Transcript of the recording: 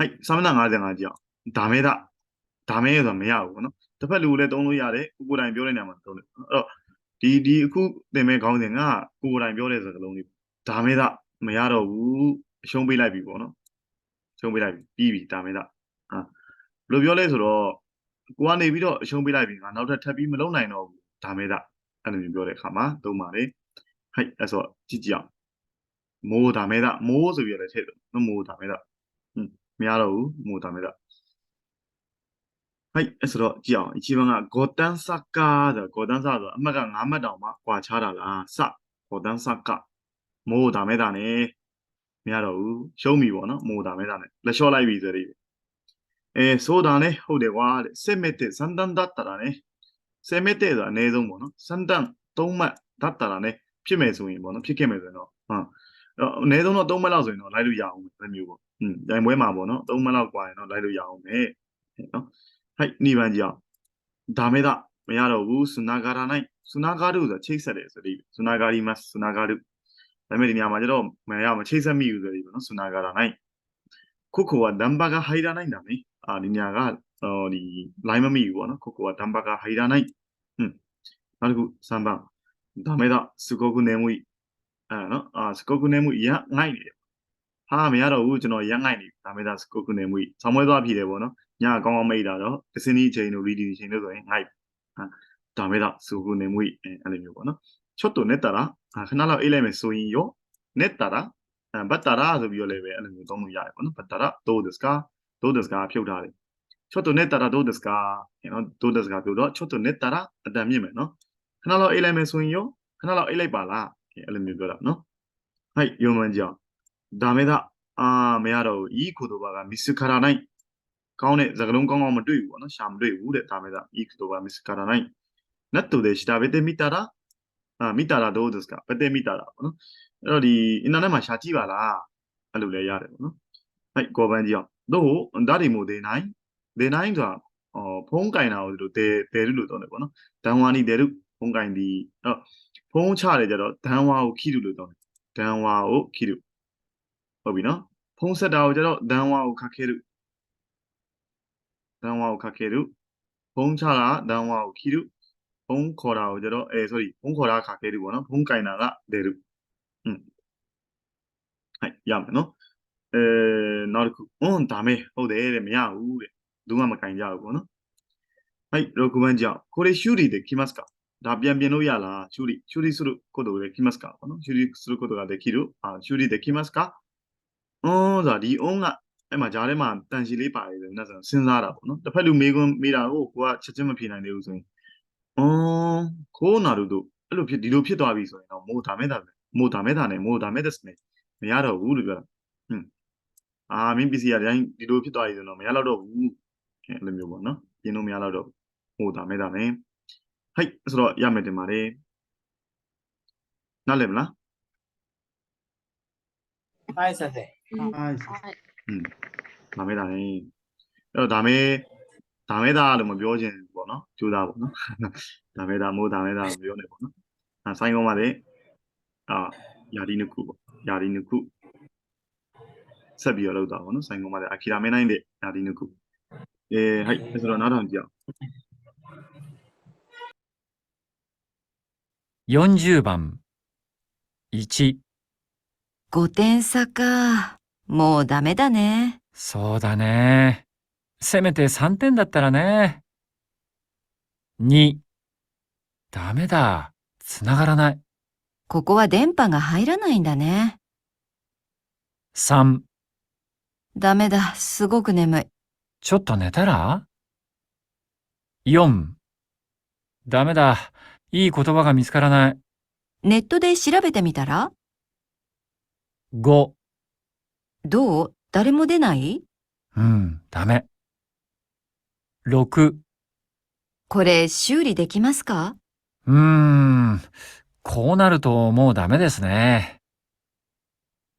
ဟိုက်စာမျက်နှာ55ကြည့်အောင်ဒါမဲဒါဒါမဲဆိုတာမရဘူးပေါ့နော်တစ်ဖက်လူကိုလည်းသုံးလို့ရတယ်ကိုကိုယ်တိုင်ပြောတဲ့နေရာမှာသုံးတယ်အဲ့တော့ဒီဒီအခုသင်မဲ့ခေါင်းစဉ်ကကိုကိုယ်တိုင်ပြောတဲ့စကားလုံးလေးဒါမဲဒါမရတော့ဘူးအရှုံးပေးလိုက်ပြီပေါ့နော်ရှုံးပေးလိုက်ပြီပြီးပြီဒါမဲဒါဟာဘယ်လိုပြောလဲဆိုတော့ကိုကနေပြီးတော့အရှုံးပေးလိုက်ပြီငါနောက်ထပ်ထပ်ပြီးမလုပ်နိုင်တော့ဘူးဒါမဲဒါအဲ့လိုမျိုးပြောတဲ့အခါမှာသုံးပါလေဟိုက်အဲ့ဆိုကြည့်ကြည့်အောင်မိုးဒါမဲဒါမိုးဆိုပြီးတော့လည်းထည့်တယ်နော်မိုးဒါမဲဒါ မရတော့ဘူးမို့ဒါမဲ့ဒါはいအဲ့ဆိုတော့ကြည့်အောင်一番ကゴタンサッカーဆိုゴタンサဆိုအမှတ်က9မှတ်တောင်မှကွာခြားတာလားစゴタンサッカーမို့ဒါမဲ့ဒါနဲ့မရတော့ဘူးရှုံးပြီပေါ့နော်မို့ဒါမဲ့ဒါနဲ့လက်လျှော့လိုက်ပြီဆိုရည်အဲဆိုတာねဟုတ်တယ်ကွာတဲ့せめて三段だったらねせめてဆိုတာအနည်းဆုံးပေါ့နော်三段3မှတ်だったらねဖြစ်မယ်ဆိုရင်ပေါ့နော်ဖြစ်ခဲ့မယ်ဆိုရင်တော့ဟုတ် အဲ့အနည်းဆုံးတော့3မှတ်လောက်ဆိုရင်တော့လိုက်လို့ရအောင်ပဲမျိုးပေါ့ อืมတိုင်ပွဲမှာပေါ့နော်၃မလောက်กว่าရင်တော့လိုက်လို့ရအောင်မယ်နော်ဟိုက်နိဗ္ဗာန်ကြီးအောင်ဒါမဲ့ဒါမရတော့ဘူးစုနာဂါရနိုင်စုနာဂါရုဆိုတာချိတ်ဆက်တယ်ဆိုပြီးစုနာဂါရီမတ်စုနာဂါရုဒါပေမဲ့ဒီနေရာမှာကျတော့မရမချိတ်ဆက်မိဘူးဆိုပြီးပေါ့နော်စုနာဂါရနိုင်ခုခိုကဒမ်ဘာကဟိုင်ရာနိုင်တာမေအာဒီနေရာကဟောဒီ line မမိဘူးပေါ့နော်ခုခိုကဒမ်ဘာကဟိုင်ရာနိုင်ဟွန်းနောက်တစ်ခုစမ်းပါဒါမဲ့ဒါစုကိုကုနေမှု အဲနော်အာစုကိုကုနေမှုရငိုက်နေတယ်ဟာမရတော့ဘူးကျွန်တော်ရမ်းငိုက်နေပြီဒါမဲ့ဒါကိုကုနေမှုဆောင်းမွေးသွားပြီတယ်ပေါ့နော်ညအကောင်းအောင်မိတ်တာတော့ဒစနီအချိန်တို့ရီဒီအချိန်တို့ဆိုရင်ငိုက်ဟာဒါမဲ့ဒါစုကုနေမှုအဲအဲ့လိုမျိုးပေါ့နော်ချွတ်တုနေတာလားဟာခဏလောက်အေးလိုက်မယ်ဆိုရင်ရောနေတာလားအဲဘတ်တာရာဆိုပြီးတော့လည်းပဲအဲ့လိုမျိုးသုံးလို့ရတယ်ပေါ့နော်ဘတ်တာရာဒိုဒစ်ကာဒိုဒစ်ကာဖြုတ်ထားတယ်ချွတ်တုနေတာရာဒိုဒစ်ကာနော်ဒိုဒစ်ကာပြောတော့ချွတ်တုနေတာရာအတန်မြင့်မယ်နော်ခဏလောက်အေးလိုက်မယ်ဆိုရင်ရောခဏလောက်အေးလိုက်ပါလား အဲ့လိုမျိုးပြောတာနော်ဟိုက်ယုံမှန်ကြောင် ဒါမဲ့ဒါအာမရတော့ဘူးဤခုတို့ဘာကမစ္စခရာနိုင်ကောင်းတဲ့စကလုံးကောင်းကောင်းမတွေ့ဘူးပေါ့နော်ရှာမတွေ့ဘူးတဲ့ဒါမဲ့ဒါဤခုတို့ဘာမစ္စခရာနိုင်နတ်တူတဲ့ရှာဘတဲ့မိတာရာအာမိတာရာどうですかဘတဲ့မိတာရာပေါ့နော်အဲ့တော့ဒီအင်တာနက်မှာရှာကြည့်ပါလားအဲ့လိုလဲရတယ်ပေါ့နော်ဟဲ့ကောပန်းကြီးအောင်တို့ဒါတွေမို့ဒေနိုင်ဒေနိုင်ဆိုတာအော်ဖုံးကင်တာကိုဒီလိုဒေဒေရုလို့တောင်းတယ်ပေါ့နော်ဒန်ဝါနီဒေရုဖုံးကင်ဒီအဲ့တော့ ဖုံးချတယ်ကြတော့ဒန်ဝါကိုခိရုလို့တောင်းတယ်ဒန်ဝါကိုခိရု ဟုတ်ပြီနော်ဖုံးဆက်တာကိုကျတော့ဒန်ဝါကိုခတ်ခဲရုဒန်ဝါကိုခတ်ခဲရုဖုံးချတာဒန်ဝါကိုခီရုဖုံးခေါ်တာကိုကျတော့အဲ sorry ဖုံးခေါ်တာခတ်ခဲရုပေါ့နော်ဖုံးကင်တာကဒေရုอืมဟဲ့ရမယ်နော်အဲနောက်တစ်ခုအွန်းဒါမဲဟုတ်တယ်တဲ့မရဘူးတဲ့ဘူးမှမကင်ကြဘူးပေါ့နော်ဟဲ့ログマンじゃこれ修理できますか ဒါပြန်ပြင်လို့ရလား修理修理することできますかပေါ့နော်修理することができるあ修理できますかအော်ဆိုတာဒီ on ကအဲ့မှာဂျားထဲမှာတန်ရှည်လေးပါတယ်ဆိုရင်လည်းစဉ်းစားတာပေါ့နော်တစ်ဖက်လူမေးခွန်းမေးတာကိုကိုကချက်ချင်းမဖြေနိုင်သေးဘူးဆိုရင်အော်ခိုးနာတို့တို့အဲ့လိုဖြစ်ဒီလိုဖြစ်သွားပြီဆိုရင်တော့မိုးဒါမဲ့ဒါပဲမိုးဒါမဲ့ဒါနဲ့မိုးဒါမဲ့ဒက်စနဲ့မရတော့ဘူးလို့ပြောတာဟွန်းအာမင်းပစ္စည်းရတိုင်းဒီလိုဖြစ်သွားပြီဆိုတော့မရတော့တော့ဘူးအဲ့လိုမျိုးပေါ့နော်ပြင်းလို့မရတော့တော့မိုးဒါမဲ့ဒါနဲ့ はい、それはやめてまれ。なれるな。はい、先生。はい。うん。ダメだね。だからダメ、ダメだでも病人もな。中だもな。ダメだ、もうダメだ、病人もな。最後まで、あ、やり抜く、やり抜く。サビをやるだろうな。最後まで諦めないでやり抜く。えー、はい、それはならんじゃ。40番。1 5点差か。もうダメだね。そうだね。せめて3点だったらね。2ダメだ。繋がらない。ここは電波が入らないんだね。3ダメだ。すごく眠い。ちょっと寝たら？4ダメだいい言葉が見つからない。ネットで調べてみたら？5どう？誰も出ない？うんダメ。6これ修理できますかうーんこうなるともうダメですね